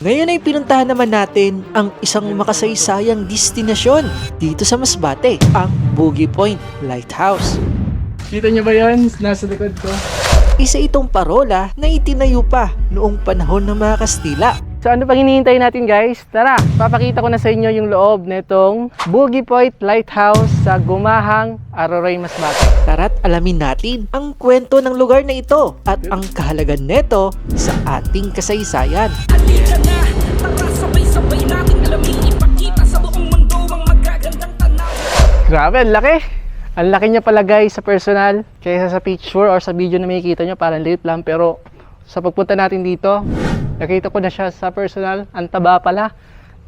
Ngayon ay pinuntahan naman natin ang isang makasaysayang destinasyon dito sa Masbate, ang Boogie Point Lighthouse. Kita niyo ba yan? Nasa likod ko. Isa itong parola na itinayo pa noong panahon ng mga Kastila. So ano pang hinihintay natin guys? Tara, papakita ko na sa inyo yung loob nitong Boogie Point Lighthouse sa Gumahang, Aroroy, Masbate. Tara't alamin natin ang kwento ng lugar na ito at ang kahalagan nito sa ating kasaysayan. Halika na, tara sabay-sabay nating alamin Ipakita sa buong mundo ang magagandang tanawin Grabe, ang laki! Ang laki niya pala guys sa personal kaysa sa picture or sa video na makikita nyo parang liit lang pero sa pagpunta natin dito nakita ko na siya sa personal. Ang taba pala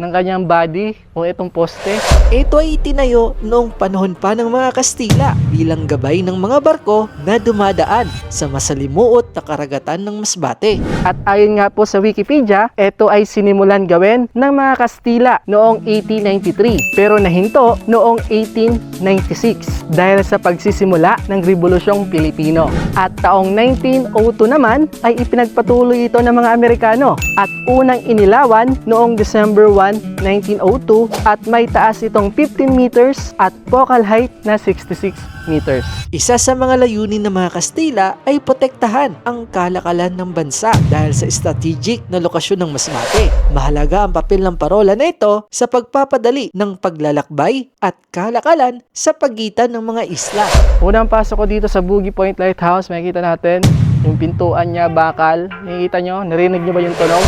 ng kanyang body o itong poste Ito ay itinayo noong panahon pa ng mga Kastila bilang gabay ng mga barko na dumadaan sa masalimuot na karagatan ng Masbate. At ayon nga po sa Wikipedia, ito ay sinimulan gawin ng mga Kastila noong 1893 pero nahinto noong 1896 dahil sa pagsisimula ng Rebolusyong Pilipino. At taong 1902 naman ay ipinagpatuloy ito ng mga Amerikano at unang inilawan noong December 1, 1902 at may taas itong 15 meters at focal height na 66 meters. Isa sa mga layunin ng mga Kastila ay protektahan ang kalakalan ng bansa dahil sa strategic na lokasyon ng Masbate. Mahalaga ang papel ng parola na ito sa pagpapadali ng paglalakbay at kalakalan sa pagitan ng mga isla. Unang pasok ko dito sa Boogie Point Lighthouse, makikita natin yung pintuan niya, bakal. Nakikita nyo, narinig nyo ba yung tunog?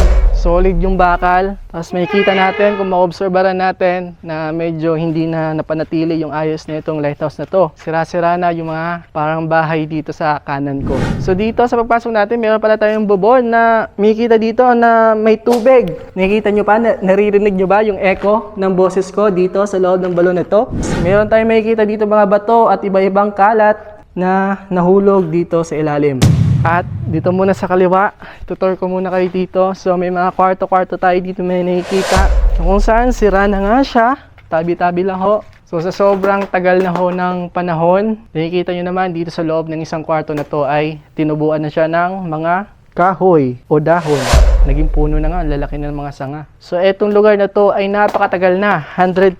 Solid yung bakal. Tapos makikita natin, kung maobserbaran natin na medyo hindi na napanatili yung ayos na itong lighthouse na to. Sira-sira na yung mga parang bahay dito sa kanan ko. So dito sa pagpasok natin, meron pala tayong bubon na makikita dito na may tubig. Nakikita nyo pa, na- naririnig nyo ba yung echo ng boses ko dito sa loob ng balon na to? Meron tayong makikita dito mga bato at iba-ibang kalat na nahulog dito sa ilalim. At dito muna sa kaliwa, tutor ko muna kayo dito. So may mga kwarto-kwarto tayo dito may nakikita. Kung saan sira na nga siya, tabi-tabi lang ho. So sa sobrang tagal na ho ng panahon, nakikita nyo naman dito sa loob ng isang kwarto na to ay tinubuan na siya ng mga kahoy o dahon. Naging puno na nga, ang lalaki ng mga sanga. So etong lugar na to ay napakatagal na, 120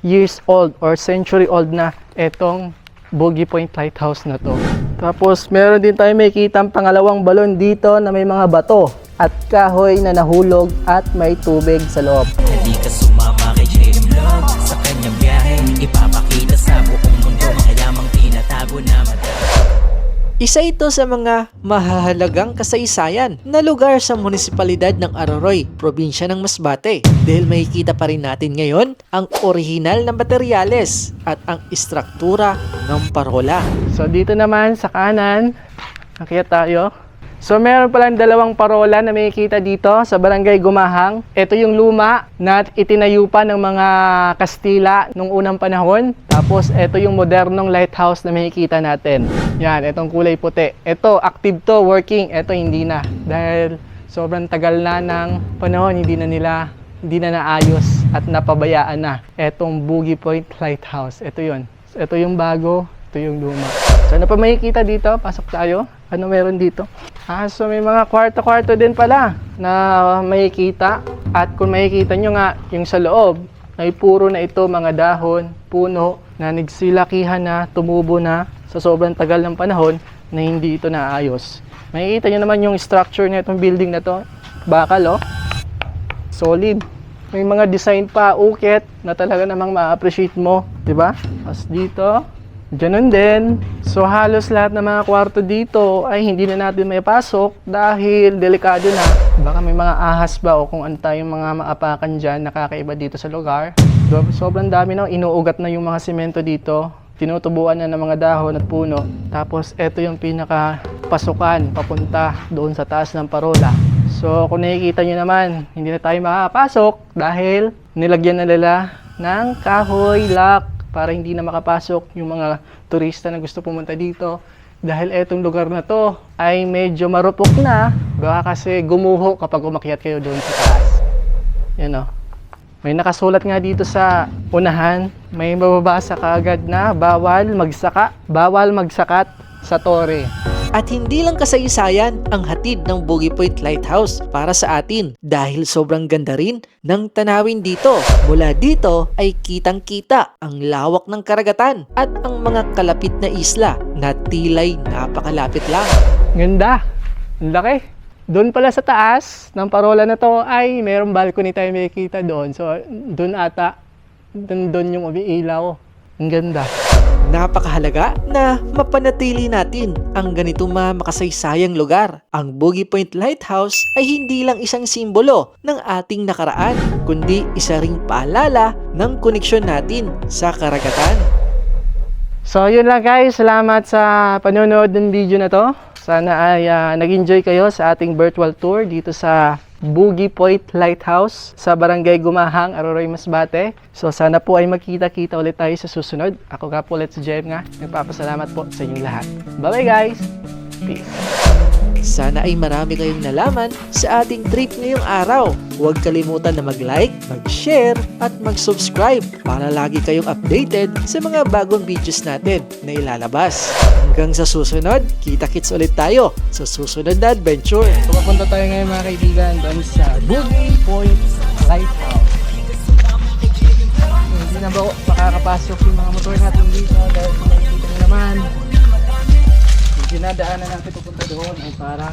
years old or century old na etong Bogey Point Lighthouse na to. Tapos meron din tayo makikita ang pangalawang balon dito na may mga bato at kahoy na nahulog at may tubig sa loob. Hindi ka Isa ito sa mga mahahalagang kasaysayan na lugar sa munisipalidad ng Aroroy, probinsya ng Masbate. Dahil makikita pa rin natin ngayon ang orihinal na materyales at ang istruktura ng parola. So dito naman sa kanan, nakita tayo. So meron palang dalawang parola na makikita dito sa Barangay Gumahang. Ito yung luma na itinayo pa ng mga Kastila nung unang panahon. Tapos ito yung modernong lighthouse na makikita natin. Yan, itong kulay puti. Ito, active to, working. Ito hindi na. Dahil sobrang tagal na ng panahon, hindi na nila hindi na naayos at napabayaan na. Etong Boogie Point Lighthouse. Ito yon. Ito yung bago, ito yung luma. So ano pa makikita dito? Pasok tayo. Ano meron dito? Ah, so may mga kwarto-kwarto din pala na makikita. At kung makikita nyo nga, yung sa loob, ay puro na ito mga dahon, puno, na nagsilakihan na, tumubo na sa sobrang tagal ng panahon na hindi ito naayos. Makikita nyo naman yung structure na itong building na to. Bakal, oh solid. May mga design pa, ukit, na talaga namang ma-appreciate mo, di ba? Tapos dito, ganun din. So halos lahat ng mga kwarto dito ay hindi na natin may pasok dahil delikado na. Baka may mga ahas ba o kung ano tayong mga maapakan dyan nakakaiba dito sa lugar. So, sobrang dami na, inuugat na yung mga simento dito. Tinutubuan na ng mga dahon at puno. Tapos ito yung pinaka pasukan papunta doon sa taas ng parola. So kung nakikita nyo naman, hindi na tayo makakapasok dahil nilagyan na nila ng kahoy lock para hindi na makapasok yung mga turista na gusto pumunta dito. Dahil etong lugar na to ay medyo marupok na, baka kasi gumuho kapag umakyat kayo doon sa taas. Yan o. May nakasulat nga dito sa unahan, may mababasa ka agad na bawal magsaka, bawal magsakat sa tore. At hindi lang kasaysayan ang hatid ng Bogey Point Lighthouse para sa atin dahil sobrang ganda rin ng tanawin dito. Mula dito ay kitang-kita ang lawak ng karagatan at ang mga kalapit na isla na tilay napakalapit lang. Ganda. Ang laki. Doon pala sa taas ng parola na to ay mayroong balcony tayo makikita doon. So, doon ata, doon, doon yung umiilaw. Ang ganda. Napakahalaga na mapanatili natin ang ganitong mga makasaysayang lugar. Ang Bogey Point Lighthouse ay hindi lang isang simbolo ng ating nakaraan, kundi isa ring paalala ng koneksyon natin sa karagatan. So, yun lang guys. Salamat sa panonood ng video na to. Sana ay ah, nag-enjoy kayo sa ating virtual tour dito sa Boogie Point Lighthouse sa Barangay Gumahang, Aroroy, Masbate. So, sana po ay magkita-kita ulit tayo sa susunod. Ako nga po ulit si Jem nga. Nagpapasalamat po sa inyong lahat. Bye-bye guys! Peace! Sana ay marami kayong nalaman sa ating trip ngayong araw. Huwag kalimutan na mag-like, mag-share, at mag-subscribe para lagi kayong updated sa mga bagong videos natin na ilalabas. Hanggang sa susunod, kita-kits ulit tayo sa susunod na adventure. So, papunta tayo ngayon mga kaibigan doon sa Boogie Point Lighthouse. Hindi na ba makakapasok yung mga motor natin dito dahil kung makikita nyo naman dinadaanan natin papunta doon ay parang